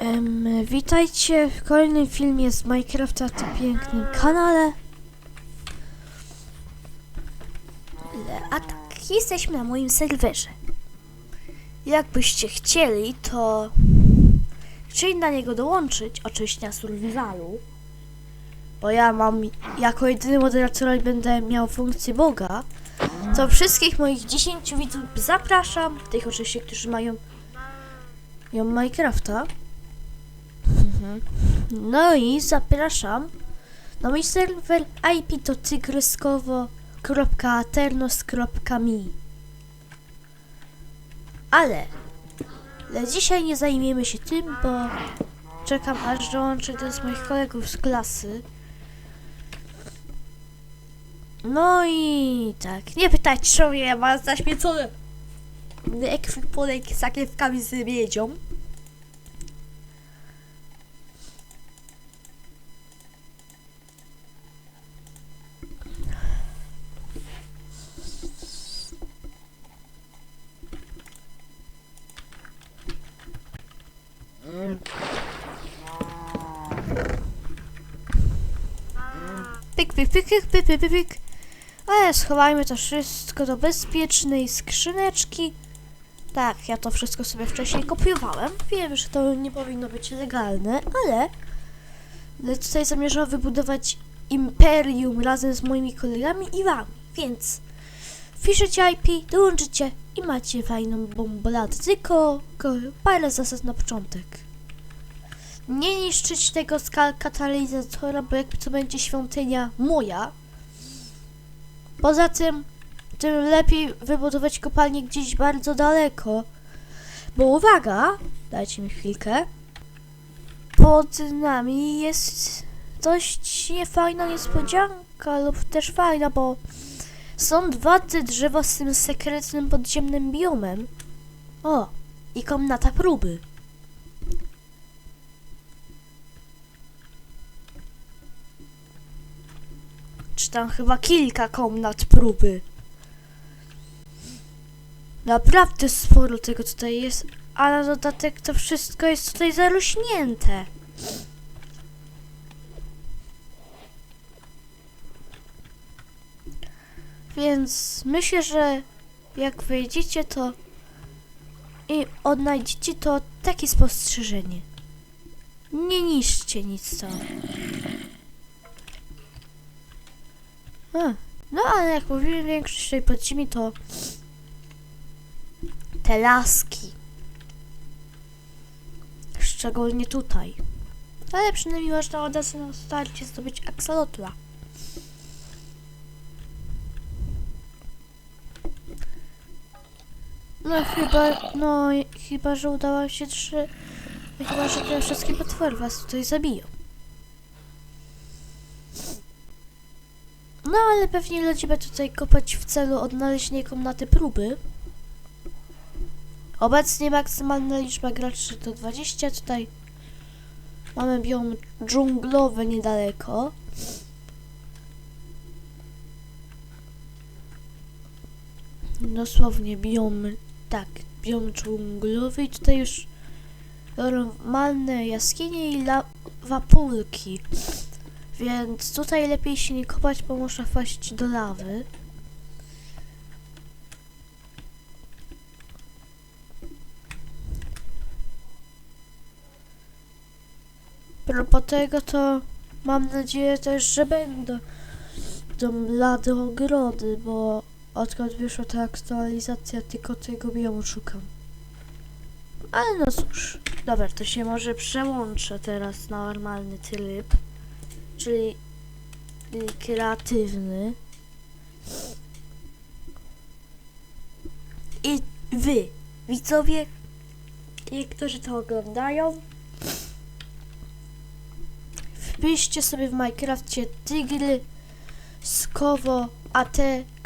Em, witajcie w kolejnym filmie z Minecrafta na pięknym kanale. A tak, jesteśmy na moim serwerze. Jakbyście chcieli, to chcieli na niego dołączyć, oczywiście na survivalu, bo ja mam jako jedyny moderator będę miał funkcję Boga, to wszystkich moich 10 widzów zapraszam, tych oczywiście, którzy mają, mają Minecrafta. Mhm. No i zapraszam na mój serwer IP to tygryskowo.aternos.me Ale, dzisiaj nie zajmiemy się tym, bo czekam aż dołączy jeden z moich kolegów z klasy. No i tak, nie pytać, czemu ja mam zaśmiecony ekwipunek z sakiewkami z miedzią. Pyk, pyk, pyk, pyk, pyk, pyk, pyk. Ale schowajmy to wszystko do bezpiecznej skrzyneczki. Tak, ja to wszystko sobie wcześniej kopiowałem. Wiem, że to nie powinno być legalne, ale, tutaj zamierzam wybudować imperium razem z moimi kolegami i wami, więc wpiszecie IP, dołączycie i macie fajną bomboladę. Tylko, parę zasad na początek. Nie niszczyć tego skal katalizatora, bo jakby to będzie świątynia moja. Poza tym, tym lepiej wybudować kopalnię gdzieś bardzo daleko. Bo uwaga, dajcie mi chwilkę. Pod nami jest dość niefajna niespodzianka lub też fajna, bo są dwa te drzewa z tym sekretnym podziemnym biomem. O, i komnata próby. Czy tam chyba kilka komnat próby. Naprawdę sporo tego tutaj jest, a na dodatek to wszystko jest tutaj zarośnięte. Więc myślę, że jak wyjdziecie, to i odnajdziecie to takie spostrzeżenie. Nie niszczcie nic tam. A, no ale jak mówiłem, większość tej podziemi to te laski. Szczególnie tutaj. Ale przynajmniej można od razu na starcie zdobyć aksalotla. No chyba, no chyba, że udało się trzy, chyba, że te wszystkie potwory was tutaj zabiją. No ale pewnie lecimy tutaj kopać w celu odnalezienia komnaty próby. Obecnie maksymalna liczba graczy to 20. Tutaj mamy biom dżunglowy niedaleko. Dosłownie biom, tak, biom dżunglowy i tutaj już normalne jaskinie i lawapulki. Więc tutaj lepiej się nie kopać, bo można wpaść do lawy. Tego to mam nadzieję też, że będą będą lady ogrody, bo odkąd wyszła ta aktualizacja, tylko tego biomu szukam. Ale no cóż, dobra, to się może przełączę teraz na normalny tryb czyli kreatywny. I wy, widzowie, i którzy to oglądają, wpiszcie sobie w Minecrafcie tygry skowo at.aternos.me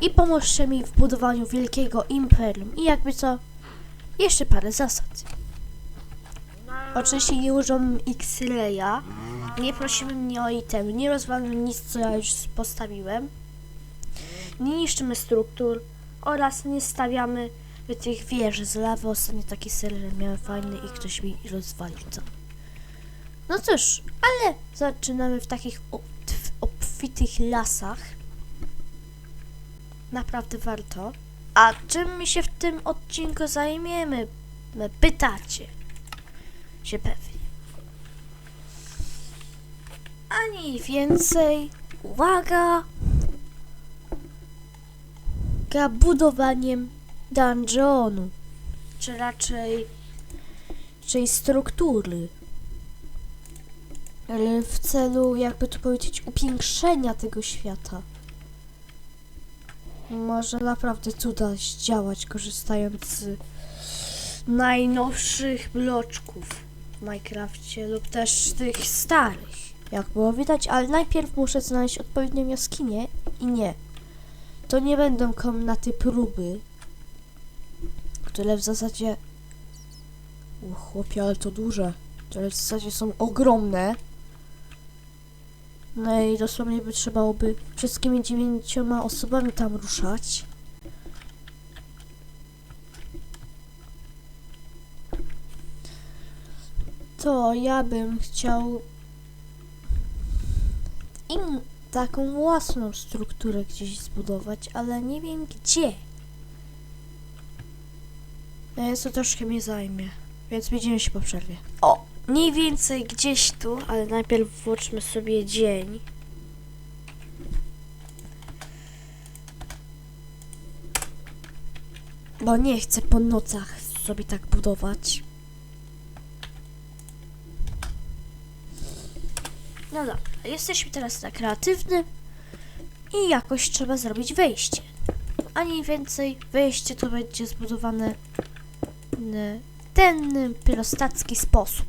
i pomóżcie mi w budowaniu wielkiego imperium i jakby co, jeszcze parę zasad. Oczywiście nie używam X-Raya. Nie prosimy mnie o item, nie rozwalam nic, co ja już postawiłem. Nie niszczymy struktur oraz nie stawiamy by tych wieży z lawy ostatnio taki serial miałem fajny i ktoś mi rozwalił to. No cóż, ale zaczynamy w takich obfitych lasach. Naprawdę warto. A czym my się w tym odcinku zajmiemy? Pytacie się pewnie. Ani więcej. Uwaga! Gra budowaniem dungeonu. Czy raczej, raczej struktury. W celu, jakby to powiedzieć, upiększenia tego świata. Może naprawdę cuda zdziałać, korzystając z najnowszych bloczków w Minecrafcie lub też tych starych, jak było widać, ale najpierw muszę znaleźć odpowiednią jaskinię i nie. To nie będą komnaty próby, które w zasadzie... O chłopie, ale to duże. Które w zasadzie są ogromne. No i dosłownie by trzeba by wszystkimi dziewięcioma osobami tam ruszać. To ja bym chciał im taką własną strukturę gdzieś zbudować, ale nie wiem gdzie. Co troszkę mnie zajmie, więc widzimy się po przerwie. O, mniej więcej gdzieś tu, ale najpierw włączmy sobie dzień. Bo nie chcę po nocach sobie tak budować. No dobra, jesteśmy teraz na kreatywny i jakoś trzeba zrobić wejście. Ani więcej, wejście to będzie zbudowane ten pirostacki sposób.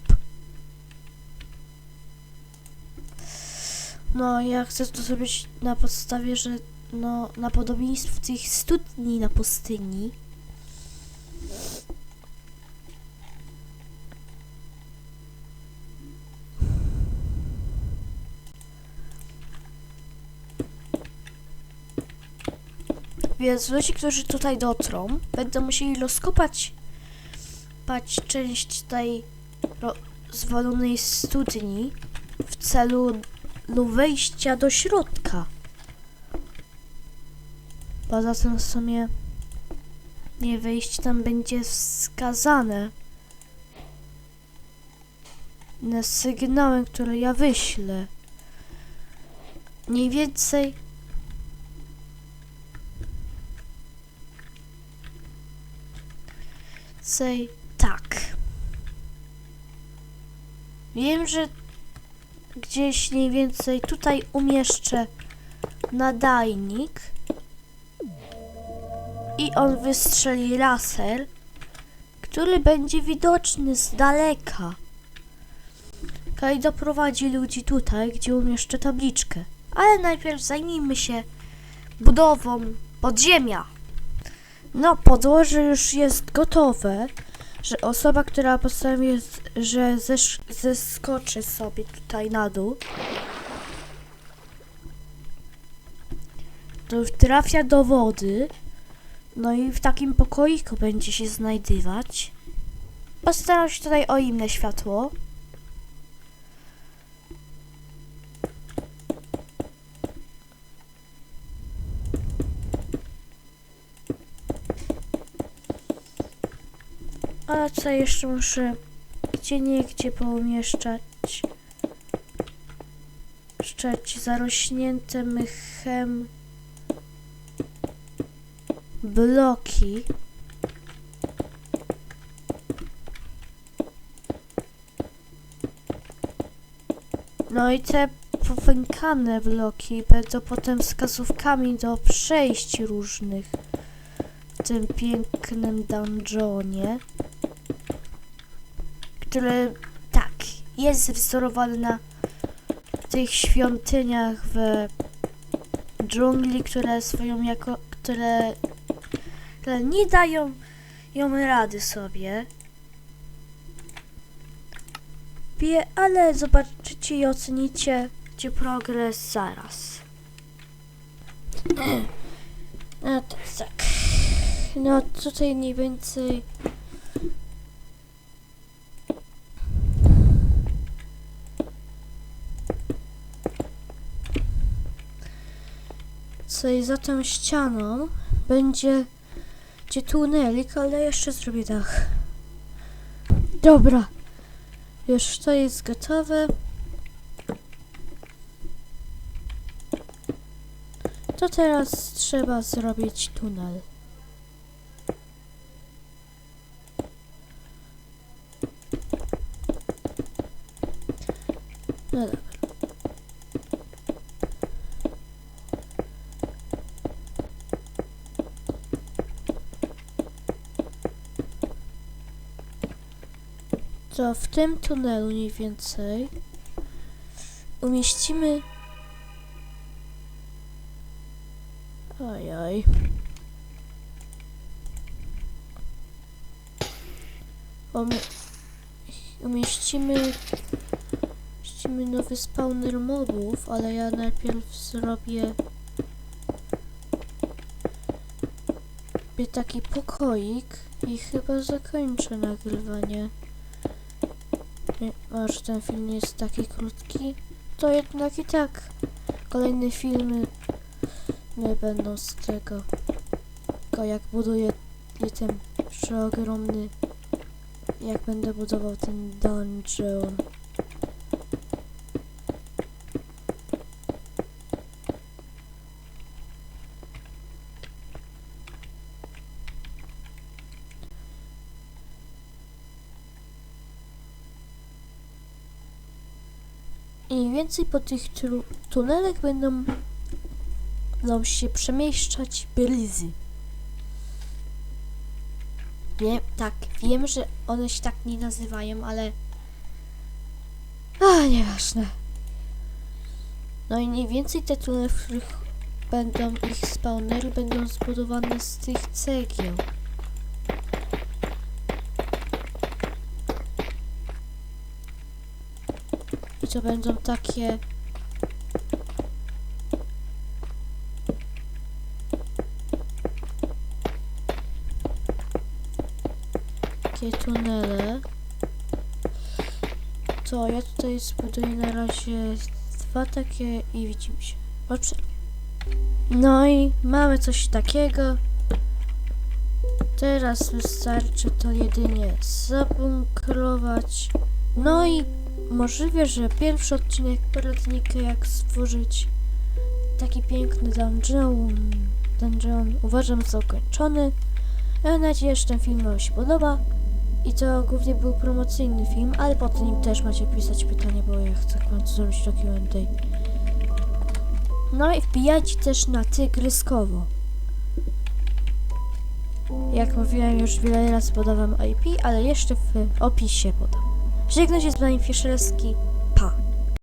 No, ja chcę to zrobić na podstawie, że no, na podobieństwo tych studni na pustyni. Więc ludzie, którzy tutaj dotrą, będą musieli rozkopać część tej zwalonej studni w celu no, wejścia do środka. Poza tym w sumie nie wejście tam będzie wskazane na sygnałem, które ja wyślę. Mniej więcej Say tak. Wiem, że gdzieś mniej więcej tutaj umieszczę nadajnik i on wystrzeli laser, który będzie widoczny z daleka. Kaj doprowadzi ludzi tutaj, gdzie umieszczę tabliczkę. Ale najpierw zajmijmy się budową podziemia. No, podłoże już jest gotowe, że osoba, która postanowi, że zeskoczy sobie tutaj na dół, to trafia do wody, no i w takim pokoiku będzie się znajdywać. Postaram się tutaj o inne światło. A co jeszcze muszę gdzie niegdzie poumieszczać? Szczeć zarośnięte mychem bloki. No i te powękane bloki będą potem wskazówkami do przejść różnych w tym pięknym dungeonie który tak, jest wzorowany na tych świątyniach w dżungli, które swoją jako, które, które nie dają ją rady sobie. Ale zobaczycie i ocenicie gdzie progres zaraz. No to tak. no tutaj mniej więcej... Tutaj za tą ścianą będzie, będzie tunelik, ale jeszcze zrobię dach. Dobra. Już to jest gotowe. To teraz trzeba zrobić tunel. To w tym tunelu mniej więcej umieścimy Ojoj. Umie umieścimy umieścimy nowy spawner mobów, ale ja najpierw zrobię taki pokoik i chyba zakończę nagrywanie. Może ten film jest taki krótki, to jednak i tak kolejne filmy nie będą z tego. Tylko jak buduję ten przeogromny, jak będę budował ten dungeon. I mniej więcej po tych tunelach będą będą się przemieszczać bryzy. Wiem, tak, wiem, że one się tak nie nazywają, ale... A, nieważne. No i mniej więcej te tunele, w których będą ich spawnery, będą zbudowane z tych cegieł. To będą takie... takie tunele. To ja tutaj zbuduję na razie dwa takie i widzimy się po przerwie. No i mamy coś takiego. Teraz wystarczy to jedynie zabunkrować. No i możliwe, że pierwszy odcinek poradnika jak stworzyć taki piękny dungeon, dungeon uważam za ukończony. Mam nadzieję, że ten film Wam się podoba. I to głównie był promocyjny film, ale pod nim też macie pisać pytania, bo ja chcę w końcu zrobić to Q&A. No i wbijajcie też na Tygryskowo. Jak mówiłem już wiele razy podawam IP, ale jeszcze w opisie podam. Żegnam się z wami Fieszelski. Pa!